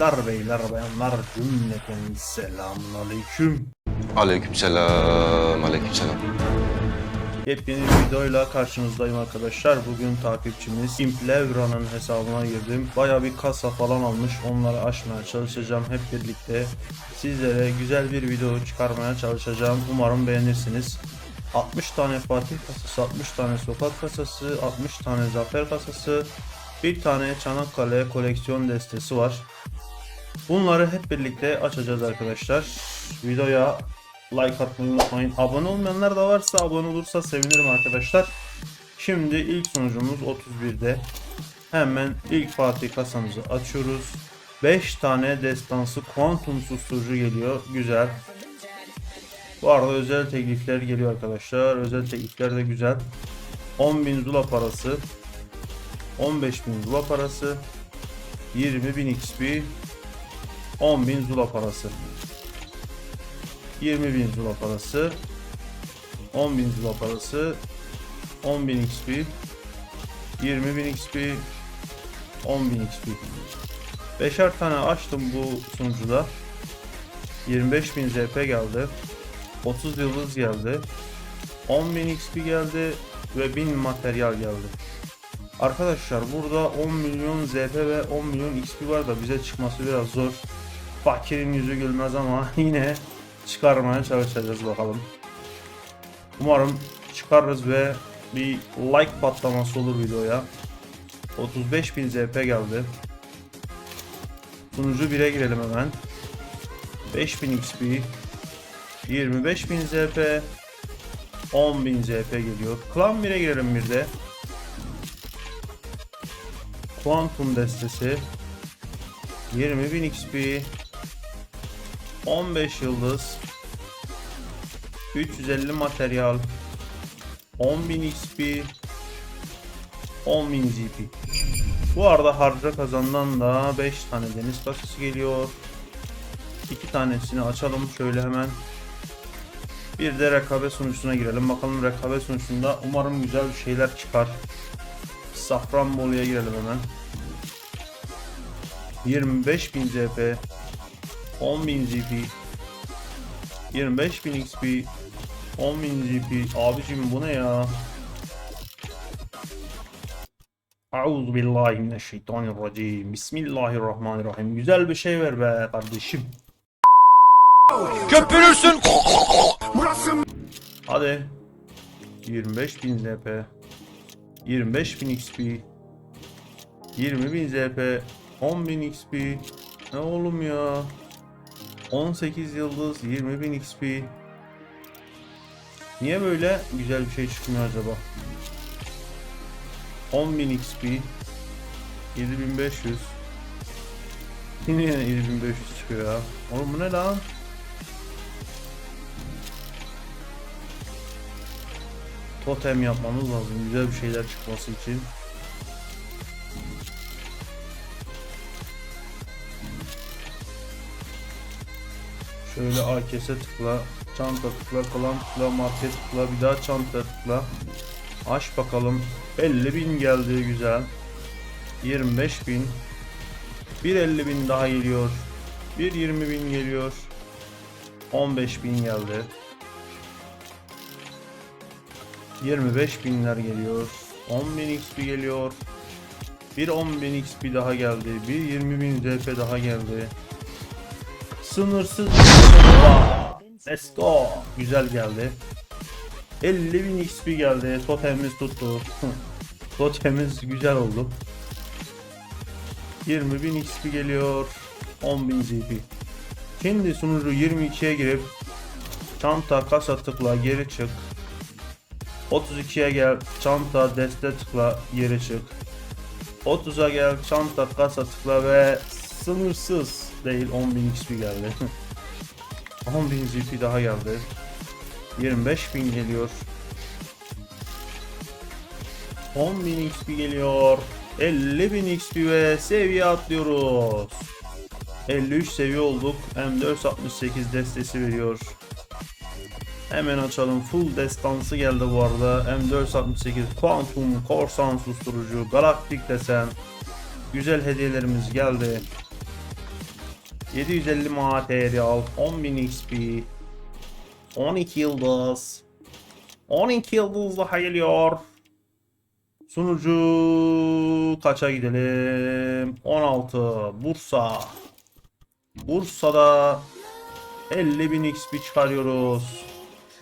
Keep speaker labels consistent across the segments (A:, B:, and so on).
A: arkadaşlar, beyler, bayanlar cümleten selamun aleyküm.
B: Aleykümselam, aleykümselam.
A: Yepyeni bir videoyla karşınızdayım arkadaşlar. Bugün takipçimiz Implevra'nın hesabına girdim. Baya bir kasa falan almış. Onları açmaya çalışacağım hep birlikte. Sizlere güzel bir video çıkarmaya çalışacağım. Umarım beğenirsiniz. 60 tane Fatih kasası, 60 tane sokak kasası, 60 tane zafer kasası, bir tane Çanakkale koleksiyon destesi var. Bunları hep birlikte açacağız arkadaşlar. Videoya like atmayı unutmayın. Abone olmayanlar da varsa abone olursa sevinirim arkadaşlar. Şimdi ilk sonucumuz 31'de. Hemen ilk Fatih kasamızı açıyoruz. 5 tane destansı kuantum susturucu geliyor. Güzel. Bu arada özel teklifler geliyor arkadaşlar. Özel teklifler de güzel. 10.000 Zula parası. 15.000 Zula parası. 20.000 XP. 10.000 Zula parası. 20.000 Zula parası. 10.000 Zula parası. 10.000 XP. 20.000 XP. 10.000 XP. Beşer tane açtım bu sunucuda. 25.000 ZP geldi. 30 yıldız geldi. 10.000 XP geldi ve 1000 materyal geldi. Arkadaşlar burada 10 milyon ZP ve 10 milyon XP var da bize çıkması biraz zor. Fakirin yüzü gülmez ama yine çıkarmaya çalışacağız bakalım. Umarım çıkarırız ve bir like patlaması olur videoya. 35.000 ZP geldi. Sunucu 1'e girelim hemen. 5000 XP 25.000 ZP 10.000 ZP geliyor. Klan 1'e girelim bir de. Quantum destesi 20.000 XP 15 yıldız 350 materyal 10.000 XP 10.000 GP Bu arada harca kazandan da 5 tane deniz kasası geliyor. 2 tanesini açalım şöyle hemen. Bir de rekabet sunucusuna girelim. Bakalım rekabet sunucusunda umarım güzel bir şeyler çıkar. Safranbolu'ya girelim hemen. 25.000 ZP 10.000 GP 25.000 XP 10.000 GP Abicim bu ne ya? Euzu billahi mineşşeytanirracim. Bismillahirrahmanirrahim. Güzel bir şey ver be kardeşim.
B: Köpürürsün.
A: Hadi. 25.000 ZP 25.000 XP 20.000 ZP 10.000 XP Ne oğlum ya 18 yıldız 20.000 XP Niye böyle güzel bir şey çıkmıyor acaba? 10.000 XP 7500 Yine 7500 çıkıyor ya. Oğlum bu ne lan? Totem yapmamız lazım güzel bir şeyler çıkması için Şöyle AKS'e tıkla, çanta tıkla, kalan tıkla, market tıkla, bir daha çanta tıkla. Aç bakalım. 50.000 geldi güzel. 25.000. Bir 50.000 daha geliyor. Bir 20.000 geliyor. 15.000 geldi. 25 binler geliyor. 10.000 XP geliyor. Bir 10.000 XP daha geldi. Bir 20.000 ZP daha geldi. Sınırsız Let's go. Güzel geldi. 50.000 XP geldi. Totemimiz tuttu. Totemimiz güzel oldu. 20.000 XP geliyor. 10.000 ZP. Şimdi sunucu 22'ye girip çanta kasa tıkla geri çık. 32'ye gel çanta deste tıkla geri çık. 30'a gel çanta kasa tıkla ve sınırsız değil 10.000 XP geldi. 10.000 GP daha geldi. 25.000 geliyor. 10.000 XP geliyor. 50.000 XP ve seviye atlıyoruz. 53 seviye olduk. M468 destesi veriyor. Hemen açalım. Full destansı geldi bu arada. M468 Quantum Korsan susturucu Galaktik desen. Güzel hediyelerimiz geldi. 750 materyal, 10.000 XP, 12 yıldız, 12 yıldız daha geliyor. Sunucu kaça gidelim? 16 Bursa. Bursa'da 50.000 XP çıkarıyoruz.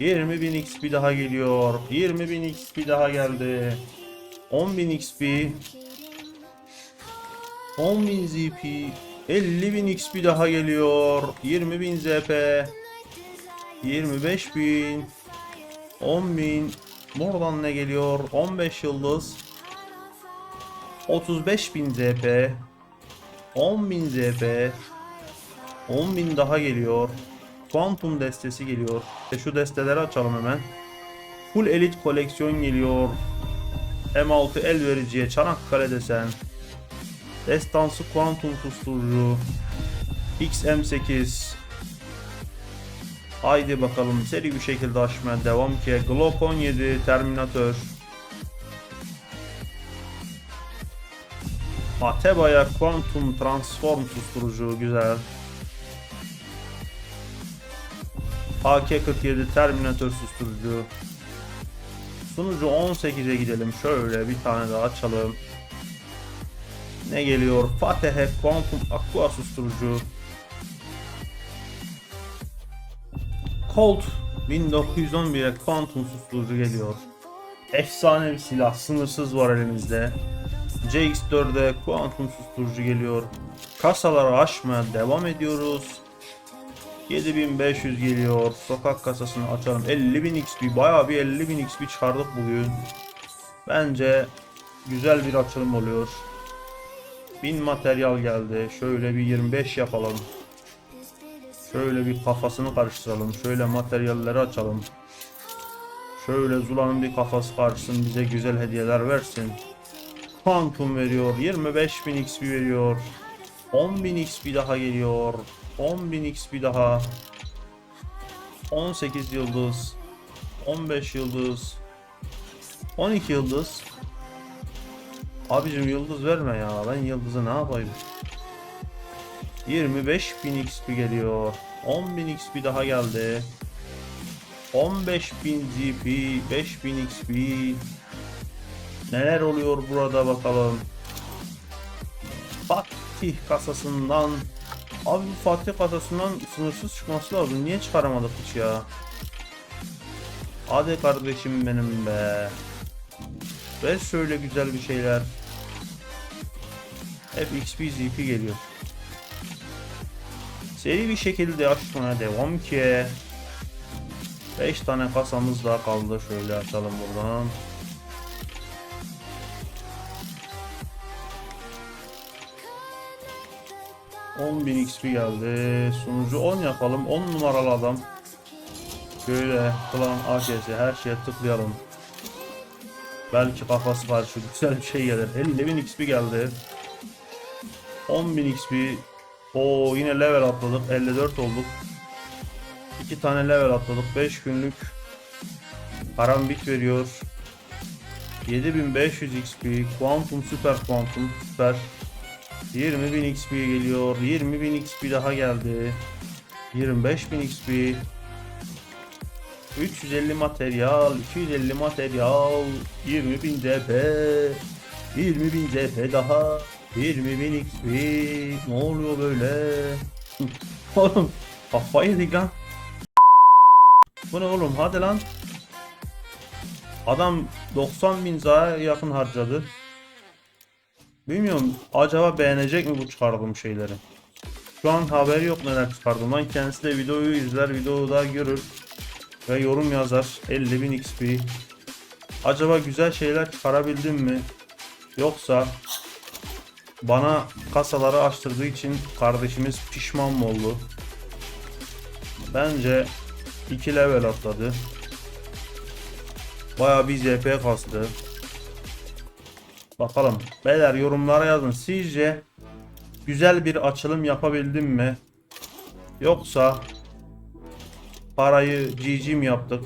A: 20.000 XP daha geliyor. 20.000 XP daha geldi. 10.000 XP. 10.000 ZP. 50.000 XP daha geliyor. 20.000 ZP. 25.000. 10.000. Buradan ne geliyor? 15 yıldız. 35.000 ZP. 10.000 ZP. 10.000 daha geliyor. Quantum destesi geliyor. E şu desteleri açalım hemen. Full Elite koleksiyon geliyor. M6 el vericiye Çanakkale desen. Destansı Quantum susturucu. XM8. Haydi bakalım seri bir şekilde açmaya devam ki. Glock 17 Terminator. Ateba'ya Quantum Transform susturucu güzel. AK-47 Terminator susturucu. Sunucu 18'e gidelim. Şöyle bir tane daha açalım. Ne geliyor? Fatehe Quantum Aqua susturucu. Colt 1911'e Quantum susturucu geliyor. Efsane bir silah. Sınırsız var elimizde. CX4'e Quantum susturucu geliyor. Kasaları açmaya devam ediyoruz. 7500 geliyor. Sokak kasasını açalım. 50.000 XP. Bayağı bir 50.000 XP çıkardık bugün. Bence güzel bir açılım oluyor. 1000 materyal geldi. Şöyle bir 25 yapalım. Şöyle bir kafasını karıştıralım. Şöyle materyalleri açalım. Şöyle Zula'nın bir kafası karşısın bize güzel hediyeler versin. Quantum veriyor. 25.000 XP veriyor. 10.000 XP daha geliyor. 10.000 XP daha. 18 yıldız. 15 yıldız. 12 yıldız. Abicim yıldız verme ya. Ben yıldızı ne yapayım? 25.000 XP geliyor. 10.000 XP daha geldi. 15.000 GP, 5.000 XP. Neler oluyor burada bakalım. Fatih kasasından Abi bu Fatih kasasından sınırsız çıkması lazım. Niye çıkaramadık hiç ya? Hadi kardeşim benim be. Ver şöyle güzel bir şeyler. Hep XP ZP geliyor. Seri bir şekilde açmaya devam ki. 5 tane kasamız daha kaldı. Şöyle açalım buradan. bin XP geldi. Sunucu 10 yapalım. 10 numaralı adam. Böyle klan AKS her şeye tıklayalım. Belki kafası karşı güzel bir şey gelir. 50.000 XP geldi. 10.000 XP. O yine level atladık. 54 olduk. 2 tane level atladık. 5 günlük karambit veriyor. 7500 XP. Quantum süper quantum süper. 20.000 XP geliyor. 20.000 XP daha geldi. 25.000 XP. 350 materyal, 250 materyal, 20.000 ZP, 20.000 ZP daha, 20.000 XP. Ne oluyor böyle? oğlum kafayı yedik lan. Bu ne oğlum hadi lan. Adam 90.000 zaya yakın harcadı. Bilmiyorum acaba beğenecek mi bu çıkardığım şeyleri. Şu an haberi yok neler çıkardığımdan. Kendisi de videoyu izler, videoyu da görür ve yorum yazar. 50.000 XP. Acaba güzel şeyler çıkarabildim mi? Yoksa bana kasaları açtırdığı için kardeşimiz pişman mı oldu? Bence 2 level atladı. Baya bir ZP kastı. Bakalım. Beyler yorumlara yazın. Sizce güzel bir açılım yapabildim mi? Yoksa parayı mi yaptık?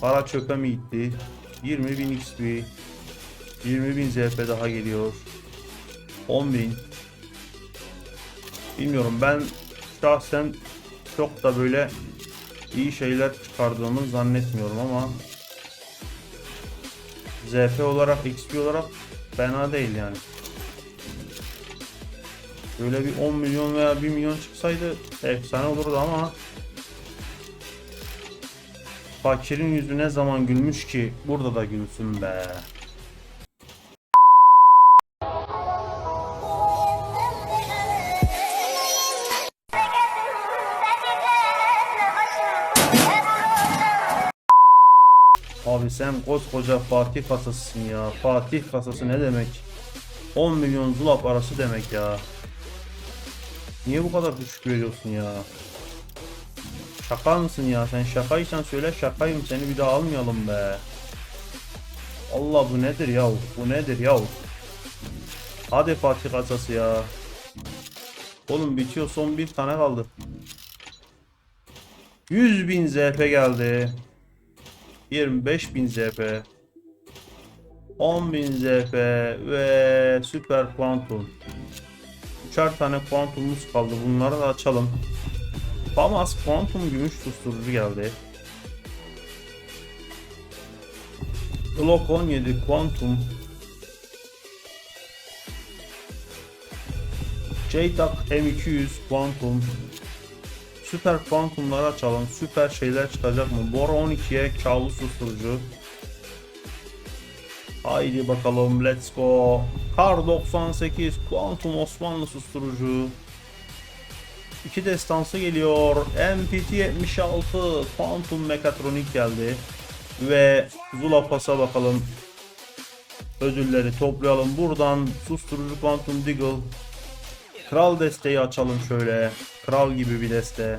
A: Para çöpe mi gitti? 20.000 XP 20.000 ZP daha geliyor 10.000 Bilmiyorum ben şahsen çok da böyle iyi şeyler çıkardığımı zannetmiyorum ama ZP olarak XP olarak fena değil yani. Böyle bir 10 milyon veya 1 milyon çıksaydı efsane olurdu ama Fakirin yüzü ne zaman gülmüş ki burada da gülsün be. Abi sen koskoca Fatih kasasısın ya. Fatih kasası ne demek? 10 milyon zula parası demek ya. Niye bu kadar düşük veriyorsun ya? Şaka mısın ya? Sen şakaysan söyle şakayım seni bir daha almayalım be. Allah bu nedir ya? Bu nedir ya? Hadi Fatih kasası ya. Oğlum bitiyor son bir tane kaldı. 100 bin ZP geldi. 25 bin ZP. 10 bin ZP ve süper kuantum. Üçer tane kuantumumuz kaldı. Bunları da açalım. Famas kuantum gümüş susturucu geldi. Glock 17 kuantum. JTAC M200 kuantum. Süper kuantumları açalım. Süper şeyler çıkacak mı? Bora 12'ye kabus susturucu. Haydi bakalım let's go. Kar 98 kuantum Osmanlı susturucu. İki destansı geliyor. MPT 76 Quantum Mekatronik geldi. Ve Zula Pass'a bakalım. Ödülleri toplayalım. Buradan susturucu Quantum Deagle. Kral desteği açalım şöyle. Kral gibi bir deste.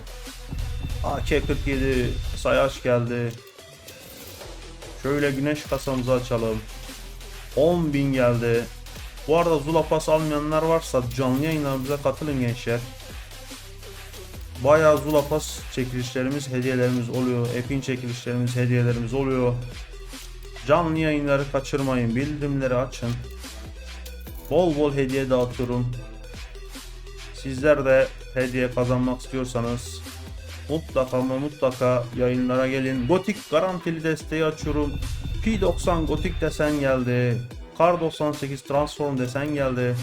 A: AK-47 sayaç geldi. Şöyle güneş kasamızı açalım. 10.000 geldi. Bu arada Zula Pass almayanlar varsa canlı yayınlarımıza katılın gençler. Bayağı Zula Pass çekilişlerimiz, hediyelerimiz oluyor. Epin çekilişlerimiz, hediyelerimiz oluyor. Canlı yayınları kaçırmayın. Bildirimleri açın. Bol bol hediye dağıtıyorum. Sizler de hediye kazanmak istiyorsanız mutlaka ama mutlaka yayınlara gelin. Gotik garantili desteği açıyorum. P90 Gotik desen geldi. Kar 98 Transform desen geldi.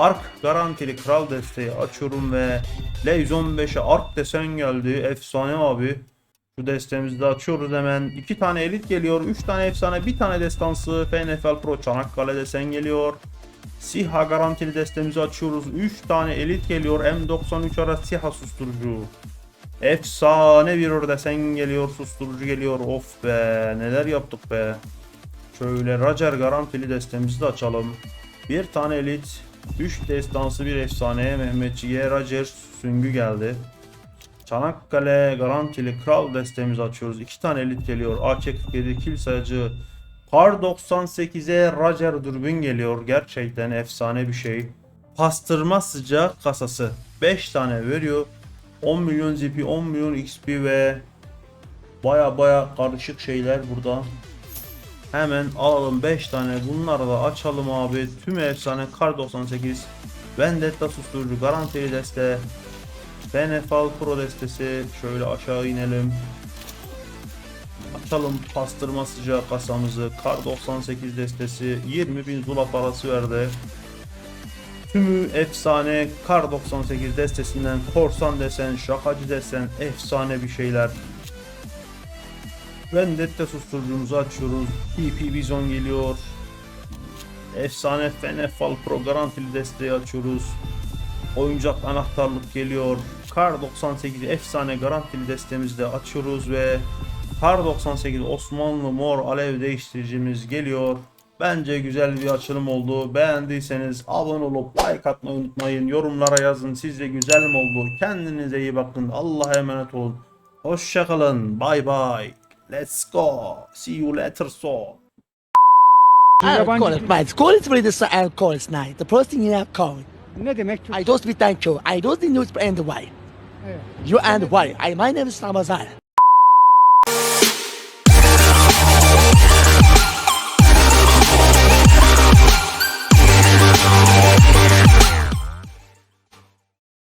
A: Ark garantili kral desteği açıyorum ve Lays 15'e Ark desen geldi. Efsane abi. Şu destemizi de açıyoruz hemen. 2 tane elit geliyor. 3 tane efsane. 1 tane destansı. FNFL Pro Çanakkale desen geliyor. SİHA garantili destemizi açıyoruz. 3 tane elit geliyor. M93 ara SİHA susturucu. Efsane bir desen geliyor. Susturucu geliyor. Of be. Neler yaptık be. Şöyle Roger garantili destemizi de açalım. Bir tane elit. 3 destansı bir efsaneye Mehmetçi'ye Roger süngü geldi. Çanakkale garantili kral destemizi açıyoruz. 2 tane elit geliyor. AK-47 kill sayacı. Kar 98'e Roger dürbün geliyor. Gerçekten efsane bir şey. Pastırma sıcak kasası. 5 tane veriyor. 10 milyon ZP, 10 milyon XP ve baya baya karışık şeyler burada. Hemen alalım 5 tane bunları da açalım abi. Tüm efsane Kar 98. Vendetta susturucu garantili deste. Benefal Pro destesi. Şöyle aşağı inelim. Açalım pastırma sıcağı kasamızı. Kar 98 destesi 20.000 zula parası verdi. Tümü efsane Kar 98 destesinden korsan desen, şakacı desen efsane bir şeyler. Vendetta susturucumuzu açıyoruz. TP Bizon geliyor. Efsane Fenefal Pro garantili desteği açıyoruz. Oyuncak anahtarlık geliyor. Kar 98 efsane garantili destemizi de açıyoruz ve Kar 98 Osmanlı mor alev değiştiricimiz geliyor. Bence güzel bir açılım oldu. Beğendiyseniz abone olup like atmayı unutmayın. Yorumlara yazın. Sizce güzel mi oldu? Kendinize iyi bakın. Allah'a emanet olun. Hoşçakalın. Bye bye. Let's go. See you later so.
C: I'll call it night. Call it ready. I'll call it night. The first thing you have called.
D: Ne demek Türk?
C: I don't speak thank you. Oh. I don't need news and why.
D: Evet.
C: You and why. I, my name is Ramazan.